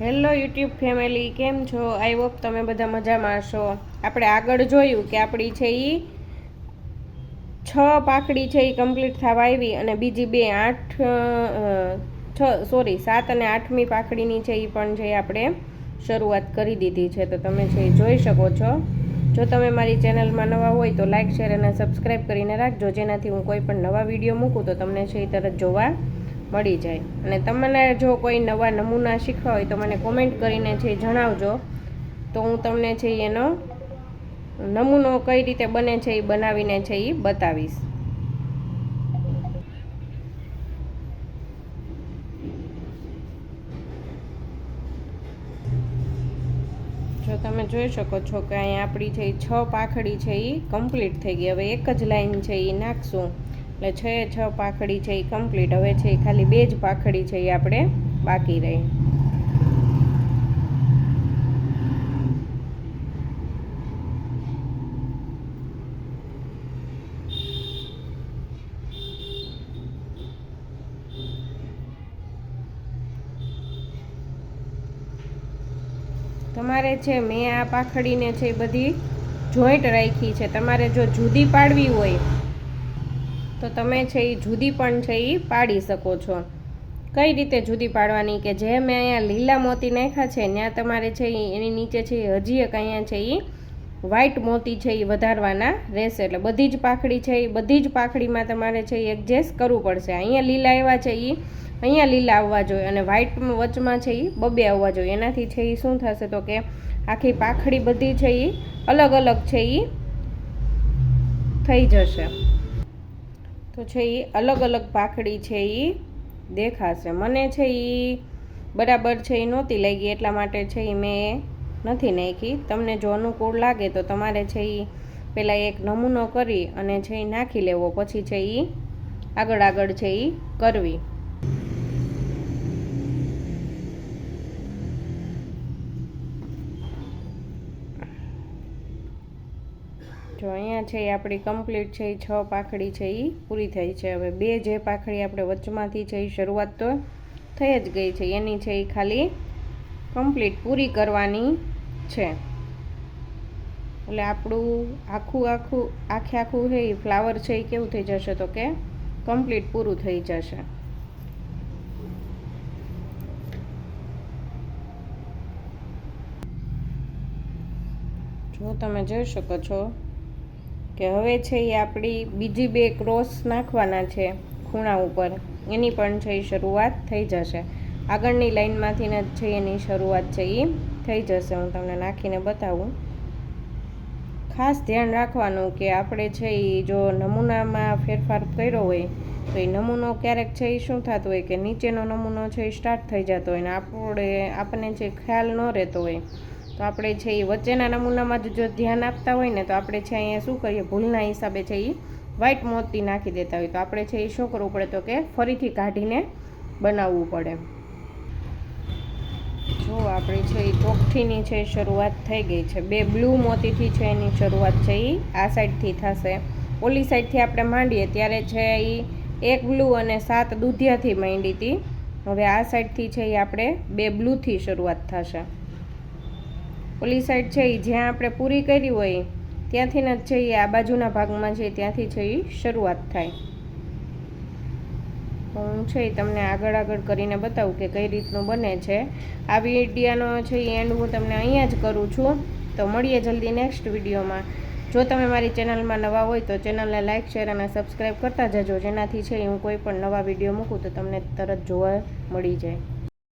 Hello YouTube family, કેમ છો? I hope તમે બધા મજામાં હશો. આપણે આગળ જોયું કે આપણી છે એ છ પાકડી છે એ કમ્પ્લીટ થવા આવી અને બીજી બે આઠ છ સોરી સાત અને આઠમી પાકડીની છે એ પણ છે આપણે શરૂઆત કરી દીધી છે. તો તમે છે એ જોઈ શકો છો. જો તમે મારી ચેનલમાં નવા હોય તો લાઇક શેર અને સબસ્ક્રાઈબ કરીને રાખજો. જેનાથી હું કોઈ પણ નવા વીડિયો મૂકું તો તમને છે એ તરત જોવા મળી જાય. અને તમને જો કોઈ નવા નમૂના શીખવા હોય તો મને કોમેન્ટ કરીને છે જણાવજો. તો હું તમને છે એનો નમૂનો કઈ રીતે બને છે એ બનાવીને છે એ બતાવીશ. જો તમે જોઈ શકો છો કે અહીંયા આપણી છે એ છ પાખડી છે એ કમ્પ્લીટ થઈ ગઈ. હવે એક જ લાઈન છે એ નાખશું. એટલે છ છ પાખડી છે એ કમ્પ્લીટ હવે છે એ ખાલી બે જ પાખડી છે એ આપણે બાકી રહી. તમારે છે, મેં આ પાખડીને છે એ બધી જોઈન્ટ રાખી છે. તમારે જો જુદી પાડવી હોય તો તમે છે એ જુદી પણ છે એ પાડી શકો છો કઈ રીતે જુદી પાડવાની કે જે મેં અહીંયા લીલા મોતી નાખ્યા છે ત્યાં તમારે છે એ એની નીચે છે એ હજી એક અહીંયા છે એ વ્હાઇટ મોતી છે એ વધારવાના રહેશે એટલે બધી જ પાખડી છે એ બધી જ પાખડીમાં તમારે છે એ એડજસ્ટ કરવું પડશે અહીંયા લીલા એવા છે એ અહીંયા લીલા આવવા જોઈએ અને વ્હાઇટ વચમાં છે એ બબે આવવા જોઈએ એનાથી છે એ શું થશે તો કે આખી પાખડી બધી છે એ અલગ અલગ છે એ થઈ જશે તો છે એ અલગ અલગ પાખડી છે એ દેખાશે. મને છે એ બરાબર છે એ નહોતી લાગી, એટલા માટે છે એ મેં નથી નાખી. તમને જો અનુકૂળ લાગે તો તમારે છે એ પહેલાં એક નમૂનો કરી અને છે એ નાખી લેવો. પછી છે એ આગળ આગળ છે એ કરવી. જો અહીંયા છે એ આપણી કમ્પ્લીટ છે, એ છ પાખડી છે એ પૂરી થઈ છે. હવે બે જે પાખડી આપણે વચમાંથી છે એ શરૂઆત તો થઈ જ ગઈ છે. એની છે એ ખાલી કમ્પ્લીટ પૂરી કરવાની છે. એટલે આપણું આખું આખું, આખે આખું છે એ ફ્લાવર છે એ કેવું થઈ જશે તો કે કમ્પ્લીટ પૂરું થઈ જશે. જો તમે જોઈ શકો છો કે હવે છે એ આપણી બીજી બે ક્રોસ નાખવાના છે ખૂણા ઉપર. એની પણ છે એ શરૂઆત થઈ જશે. આગળની લાઇનમાંથી જ છે એની શરૂઆત છે એ થઈ જશે. હું તમને નાખીને બતાવું. ખાસ ધ્યાન રાખવાનું કે આપણે છે એ જો નમૂનામાં ફેરફાર કર્યો હોય, તો એ નમૂનો ક્યારેક છે એ શું થતું હોય કે નીચેનો નમૂનો છે એ સ્ટાર્ટ થઈ જતો હોય ને આપણે, આપણને જે ખ્યાલ ન રહેતો હોય તો આપણે છે એ વચ્ચેના નમૂનામાં જ જો ધ્યાન આપતા હોય ને તો આપણે છે અહીંયા શું કરીએ? ભૂલના હિસાબે છે એ વ્હાઇટ મોતી નાખી દેતા હોય. તો આપણે છે એ શું કરવું પડે તો કે ફરીથી કાઢીને બનાવવું પડે. જો આપણે છે એ ચોખ્ઠીની છે શરૂઆત થઈ ગઈ છે. બે બ્લુ મોતીથી છે એની શરૂઆત છે એ આ સાઈડથી થશે. ઓલી સાઈડથી આપણે માંડીએ ત્યારે છે એ એક બ્લુ અને સાત દૂધિયાથી માંડી હતી હવે આ સાઈડથી છે એ આપણે બે બ્લુથી શરૂઆત થશે. ઓલી સાઈડ છે એ જ્યાં આપણે પૂરી કરી હોય, ત્યાંથી જ છે એ આ બાજુના ભાગમાં છે ત્યાંથી છે એ શરૂઆત થાય. હું છે એ તમને આગળ આગળ કરીને બતાવું કે કઈ રીતનું બને છે. આ વિડીયાનો છે એ એન્ડ હું તમને અહીંયા જ કરું છું. તો મળીએ જલ્દી નેક્સ્ટ વિડીયોમાં. જો તમે મારી ચેનલમાં નવા હોય તો ચેનલને લાઇક શેર અને સબસ્ક્રાઈબ કરતા જજો. જેનાથી છે હું કોઈ પણ નવા વીડિયો મૂકું તો તમને તરત જોવા મળી જાય.